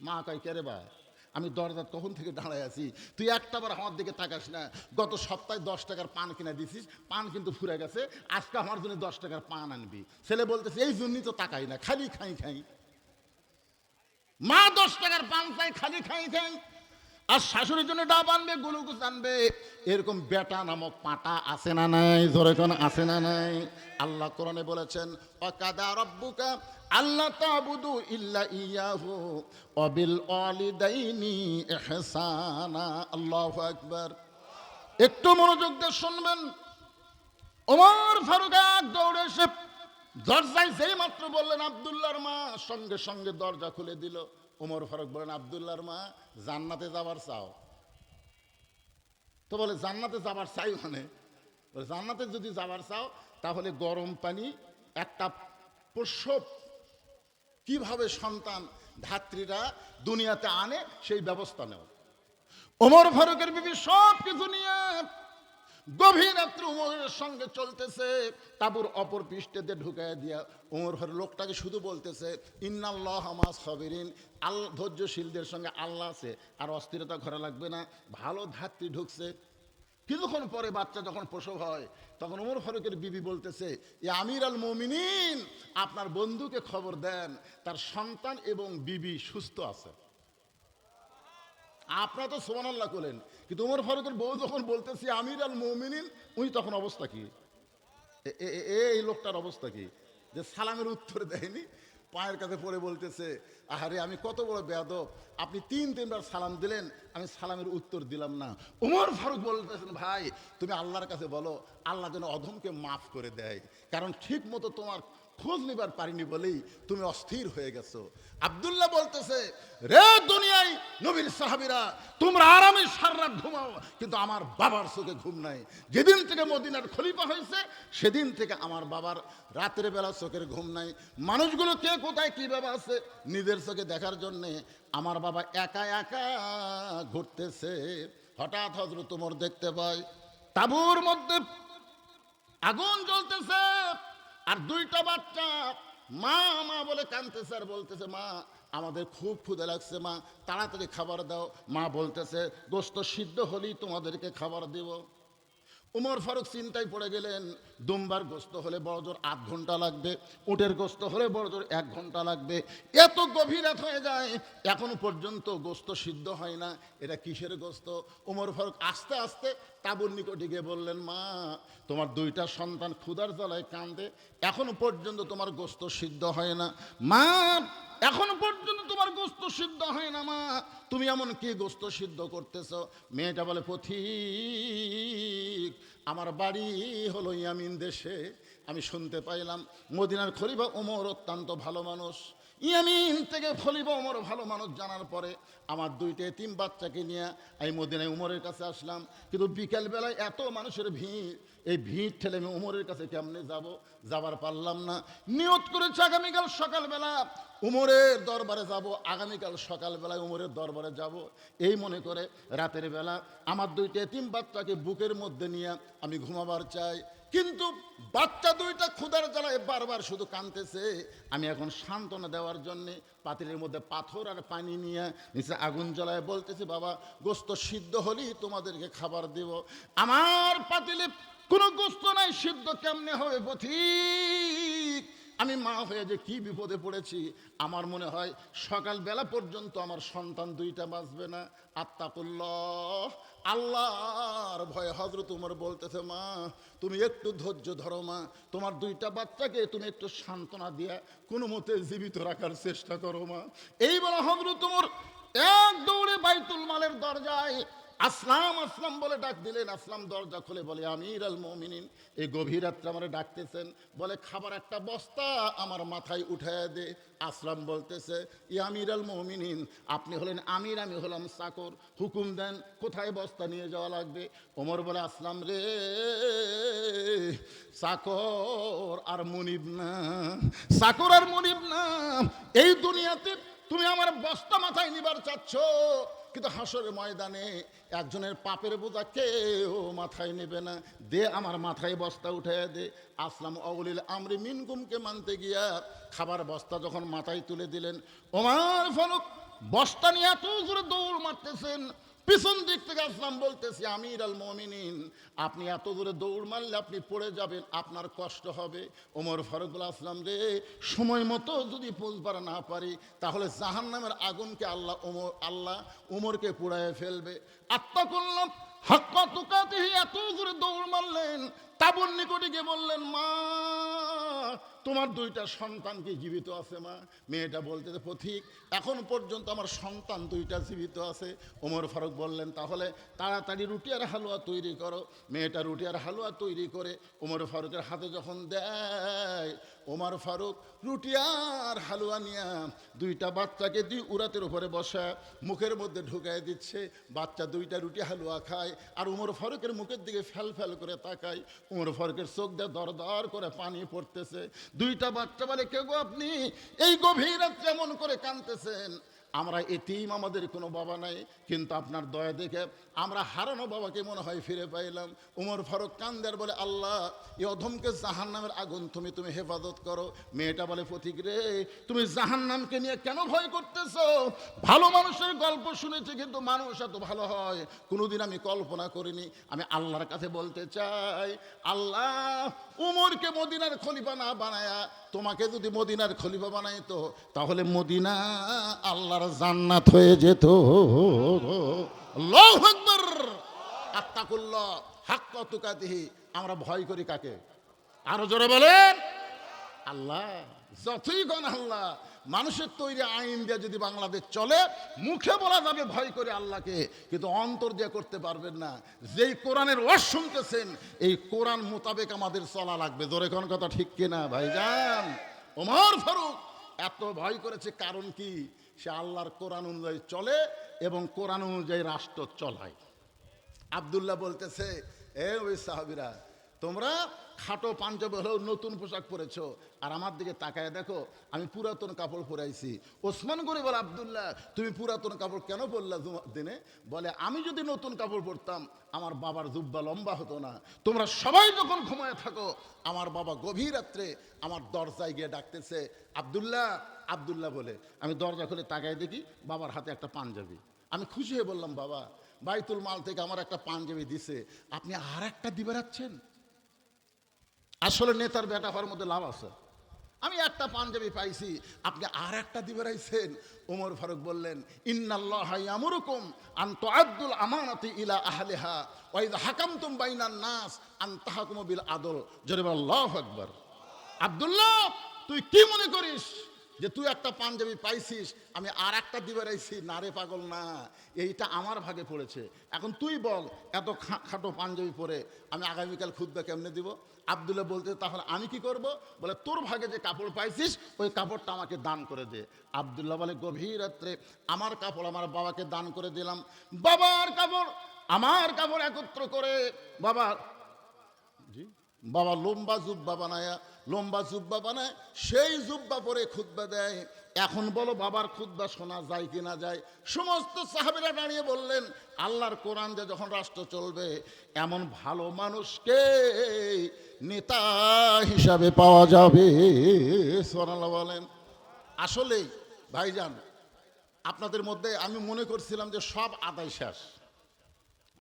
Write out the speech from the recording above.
মা কয়, কে রে বা? আমি দরজার তখন থেকে দাঁড়ায় আছি। তুই একটাবার আমার দিকে তাকাস না। গত সপ্তাহে দশ টাকার পান কিনে দিছিস। পান কিন্তু ফুরে গেছে। আজকে আমার জন্য দশ টাকার পান আনবি। ছেলে বলতেছে, এই জন্যই তো তাকাই না। খালি খাই খাই। মা দশ টাকার পান চাই খালি খাই খাই। আর শাশুড়ির জন্য ডাব আনবে, গ্লুকোজ আনবে। এরকম বেটা নামক পাটা আছে না নাই? জোরে কোন আছে না নাই? আল্লাহ কোরআনে বলেছেন, অকাদা রব্বুকা আল্লাহ তাবুদু ইল্লা ইয়াহু, অবিল অলিদাইনি ইহসানা। আল্লাহু আকবার। একটু মনোযোগ দিয়ে শুনবেন। ওমর ফারুক দৌড়ে এসে দরজায় যেই মাত্র বললেন, আবদুল্লাহর মা সঙ্গে সঙ্গে দরজা খুলে দিল। ওমর ফারুক বলেন, আবদুল্লাহর মা জান্নাতে যাবার চাও। তো বলে, জান্নাতে যাবার চাই মানে? জান্নাতে যদি যাবার চাও, তাহলে গরম পানি, একটা প্রসব। কীভাবে সন্তান ধাত্রীরা দুনিয়াতে আনে, সেই ব্যবস্থা নেও। ওমর ফারুকের বিবি সব কিছু নিয়ে গভীর রাত্রে উমরের সঙ্গে চলতেছে। তাবুর অপর পৃষ্ঠেতে ঢুকায় দিয়া উমর ফারুক লোকটাকে শুধু বলতেছে, ইন্নাল্লাহ হামাস সবিরিন। আল ধৈর্যশীলদের সঙ্গে আল্লাহ আছে, আর অস্থিরতা ঘরে লাগবে না। ভালো ধাত্রী ঢুকছে। কিছুক্ষণ পরে বাচ্চা যখন প্রসব হয়, তখন উমর ফারুকের বিবি বলতেছে, এ আমির আল মমিনিন, আপনার বন্ধুকে খবর দেন, তার সন্তান এবং বিবি সুস্থ আছে। আপনারা তো সোমান আল্লাহ করলেন কিন্তু উমর ফারুকের বউ যখন বলতেছি, আমির আল মমিনিন উনি তখন অবস্থা কি? এই লোকটার অবস্থা কি? যে সালামের উত্তর দেয়নি, পায়ের কাছে পড়ে বলতেছে, আহারে, আমি কত বড় বেয়াদব, আপনি তিন, তিনবার সালাম দিলেন, আমি সালামের উত্তর দিলাম না। উমর ফারুক বলতেছেন, ভাই, তুমি আল্লাহর কাছে বলো, আল্লাহ যেন অধমকে মাফ করে দেয়, কারণ ঠিক মতো তোমার খোঁজ নিবার পারিনি বলেই তুমি অস্থির হয়ে গেছো। আব্দুল্লাহ বলতেছে, রে দুনিয়ায় নবীর সাহাবিরা, তোমরা আরামে সারা ঘুমাও, কিন্তু আমার বাবার চোখে ঘুম নাই। যেদিন থেকে মদিনার খলিফা হয়েছে, সেদিন থেকে আমার বাবার রাতের বেলা চোখের ঘুম নাই। মানুষগুলো কে কোথায় কীভাবে আছে? নিজের চোখে দেখার জন্যে আমার বাবা একা একা ঘুরতেছে। হঠাৎ হজরত তোমার দেখতে পাই তাবুর মধ্যে আগুন জ্বলতেছে। আর দুইটা বাচ্চা, মা মা বলে কানতেছে আর বলতেছে, মা, আমাদের খুব ক্ষুদে লাগছে, মা, তাড়াতাড়ি খাবার দাও। মা বলতেছে গোস্ত সিদ্ধ হলেই তোমাদেরকে খাবার দেব। উমর ফারুক চিন্তায় পড়ে গেলেন, দুমবার গোস্ত হলে বড় জোর আধ ঘণ্টা লাগবে, উটের গোস্ত হলে বড় জোর এক ঘণ্টা লাগবে, এত গভীর রাত হয়ে যায়, এখনও পর্যন্ত গোস্ত সিদ্ধ হয় না, এটা কিসের গোস্ত? উমর ফারুক আস্তে আস্তে তাবুর নিকটে গিয়ে বললেন, মা, তোমার দুইটা সন্তান ক্ষুধার জ্বালায় কান্দে এখনও পর্যন্ত তোমার গোস্ত সিদ্ধ হয় না। মা, এখনও পর্যন্ত তোমার গোস্ত সিদ্ধ হয় না, মা। তুমি এমন কি গোস্ত সিদ্ধ করতেছ? মেয়েটা বলে পথিক আমার বাড়ি হলো ইয়ামিন দেশে। আমি শুনতে পাইলাম, মদিনার খলিফা ওমর অত্যন্ত ভালো মানুষ। ইয়ামিন থেকে খলিফা ওমর ভালো মানুষ জানার পরে আমার দুইটা তিন বাচ্চাকে নিয়ে আমি মদিনায় উমরের কাছে আসলাম। কিন্তু বিকেলবেলায় এত মানুষের ভিড়, এই ভিড় ঠেলে আমি উমরের কাছে কেমনে যাব? যাবার পারলাম না। নিয়ত করেছে আগামীকাল সকালবেলা উমরের দরবারে যাব, আগামীকাল সকালবেলায় উমরের দরবারে যাব। এই মনে করে রাতের বেলা আমার দুইটা তিন বাচ্চাকে বুকের মধ্যে নিয়ে আমি ঘুমাবার চাই। কিন্তু বাচ্চা দুইটা ক্ষুধার জ্বালায় বারবার শুধু কানতেছে আমি এখন সান্ত্বনা দেওয়ার জন্যে পাতিলের মধ্যে পাথর আর পানি নিয়ে নিচে আগুন জ্বালায় বলতেছে, বাবা, গোস্ত সিদ্ধ হলেই তোমাদেরকে খাবার দেব। আমার পাতিলে কোনো গোস্ত নাই, সিদ্ধ কেমনে হবে পথিক আমি মা হয়ে যে কি বিপদে পড়েছি, আমার মনে হয় সকালবেলা পর্যন্ত আমার সন্তান দুইটা বাঁচবে না। আত্মাকুল্লাহ। আল্লাহর ভয়ে হজরত উমর বলতেছে, মা, তুমি একটু ধৈর্য ধরো মা। তোমার দুইটা বাচ্চাকে তুমি একটু সান্ত্বনা দিয়া কোনো মতে জীবিত রাখার চেষ্টা করো মা। এই বলে হজরত উমর এক দৌড়ে বাইতুল মালের দরজায় আসলাম আসলাম বলে ডাক দিলেন। আসলাম দরজা খুলে বলে, আমির আল মমিনিন, এই গভীর রাত্রে আমার ডাকতেছেন। বলে, খাবার একটা বস্তা আমার মাথায় উঠায় দে। আসলাম বলতেছে ই আমির আল মমিনিন, আপনি হলেন আমির, আমি হলাম চাকর হুকুম দেন, কোথায় বস্তা নিয়ে যাওয়া লাগবে? ওমর বলে, আসলাম রে চাকর আর মনিব না চাকর আর মনিব না, এই দুনিয়াতে তুমি আমার বস্তা মাথায় নিবার চাচ্ছ? কিন্তু হাসরের ময়দানে একজনের পাপের বোঝা কেউ মাথায় নেবে না। দে আমার মাথায় বস্তা উঠে দে। আসলাম অবলীল আমরি মিনকুমকে মানতে গিয়া খাবার বস্তা যখন মাথায় তুলে দিলেন, ওমার ফারুক, বস্তা নিয়ে এত জোরে দৌড় মারতেছেন পিছন দিক থেকে আসলাম, বলতেছি, আমির আল মমিনিন, আপনি এত দূরে দৌড় মারলে আপনি পড়ে যাবেন, আপনার কষ্ট হবে। ওমর ফারুকুল আসলাম, রে, সময় মতো যদি পৌঁছবার না পারি, তাহলে জাহান নামের আগুনকে আল্লাহ ওমর, আল্লাহ ওমরকে পুড়ায় ফেলবে। আত্মা করলাম হাক্কা এত দূরে দৌড় মারলেন। তাবর নিকটে গিয়ে বললেন, মা, তোমার দুইটা সন্তান কি জীবিত আছে, মা? মেয়েটা বলতে, পথিক, এখন পর্যন্ত আমার সন্তান দুইটা জীবিত আছে। ওমর ফারুক বললেন, তাহলে তাড়াতাড়ি রুটি আর হালুয়া তৈরি করো। মেয়েটা রুটি আর হালুয়া তৈরি করে ওমর ফারুকের হাতে যখন দেয় ওমর ফারুক, রুটি আর হালুয়া নিয়া দুইটা বাচ্চাকে দুই উড়াতের উপরে বসা মুখের মধ্যে ঢুকায় দিচ্ছে। বাচ্চা দুইটা রুটি, হালুয়া খায় আর উমর ফারুকের মুখের দিকে ফ্যাল ফ্যাল করে তাকায়। উমর ফারুকের চোখ দিয়ে দর দর করে পানি পড়তেছে। দুইটা বাচ্চা বলে কেউ আপনি? এই গভীর রাত্রে এমন করে কাঁদতেছেন আমরা এটিম আমাদের কোনো বাবা নাই, কিন্তু আপনার দয়া দেখে আমরা হারানো বাবাকে মনে হয় ফিরে পাইলাম। উমর ফারুক কান্দার বলে, আল্লাহ এই অধমকে জাহান নামের আগুন, তুমি তুমি হেফাজত করো। মেয়েটা বলে প্রতীক রে, তুমি জাহান নামকে নিয়ে কেন ভয় করতেছো? ভালো মানুষের গল্প শুনেছি, কিন্তু মানুষ এত ভালো হয়। কোনোদিন আমি কল্পনা করিনি। আমি আল্লাহর কাছে বলতে চাই, আল্লাহ, উমরকে মদিনার খলিফা না বানায়া তোমাকে যদি মদিনার খলিফা বানাইতো, তাহলে মদিনা আল্লাহর জান্নাত হয়ে যেত। আমরা ভয় করি কাকে? আরও জোরে বলেন। আল্লাহ, যতই গণ আল্লাহ, মানুষের তৈরি আইন দিয়ে যদি বাংলাদেশ চলে, মুখে বলা যাবে ভয় করে আল্লাহকে, কিন্তু অন্তর দিয়ে করতে পারবেন না। যেই কোরআনের ওয়াজ শুনতেছেন, এই কোরআন মোতাবেক আমাদের চলা লাগবে। জোরে কোন কথা ঠিক কিনা, ভাইজান? ওমর ফারুক, এত ভয় করেছে কারণ কি? সে আল্লাহর কোরআন অনুযায়ী চলে এবং কোরআন অনুযায়ী রাষ্ট্র চলায়। আবদুল্লাহ বলতেছে, এ ওই সাহাবিরা তোমরা খাটো পাঞ্জাবি হলেও নতুন পোশাক পরেছো। আর আমার দিকে তাকায় দেখো, আমি পুরাতন কাপড় পরাইছি। ওসমান করে বলে, আবদুল্লাহ, তুমি পুরাতন কাপড় কেন পরলা দিনে বলে, আমি যদি নতুন কাপড় পরতাম, আমার বাবার জুব্বা লম্বা হতো না। তোমরা সবাই যখন ঘুমায় থাকো, আমার বাবা গভীর রাত্রে আমার দরজায় গিয়ে ডাকতেছে, আবদুল্লাহ আবদুল্লাহ বলে। আমি দরজা খুলে তাকায় দেখি, বাবার হাতে একটা পাঞ্জাবি। আমি খুশি হয়ে বললাম, বাবা, বাইতুল মাল থেকে আমার একটা পাঞ্জাবি দিছে। আপনি আর একটা দিবে রাখছেন আসলে নেতার বেটা হওয়ার মধ্যে লাভ আছে। আমি একটা পাঞ্জাবি পাইছি, আপনি আর একটা দিবে রাইছেন। ওমর ফারুক বললেন, ইন্নাল্লাহ আমরকম আন্ত আব্দুল আমানতি ইলা আহলেহা ওয়াইদ হাকামতুম বাইনান নাস আন তাহকুমু বিল আদল। জরিবাল্লাহ আকবার। আব্দুল্লাহ, তুই কি মনে করিস? যে তুই একটা পাঞ্জাবি পাইছিস, আমি আর একটা দিবে রাইছি। না রে পাগল, না। এইটা আমার ভাগে পড়েছে। এখন তুই বল, এত খাটো পাঞ্জাবি পরে আমি আগামীকাল খুদ্া কেমনে দিব? আবদুল্লাহ বলতে, তাহলে আমি কি করব? বলে, তোর ভাগে যে কাপড় পাইছিস, ওই কাপড়টা আমাকে দান করে দে। আবদুল্লাহ বলে, গভীর রাত্রে আমার কাপড় আমার বাবাকে দান করে দিলাম। বাবার কাপড়, আমার কাপড় একত্র করে বাবা জি, বাবা লম্বা জুব্বা বানায় লম্বা জুব্বা বানায়, সেই জুব্বা পরে খুদ্া দেয়। এখন বলো বাবার খুদ্া শোনা যায় কি না যায়? সমস্ত সাহাবিরা দাঁড়িয়ে বললেন, আল্লাহর কোরআন যে যখন রাষ্ট্র চলবে, এমন ভালো মানুষকে নেতা হিসাবে পাওয়া যাবে সোনাল্লাহ বলেন। আসলেই, ভাইজান, আপনাদের মধ্যে আমি মনে করছিলাম যে সব আদায় শেষ।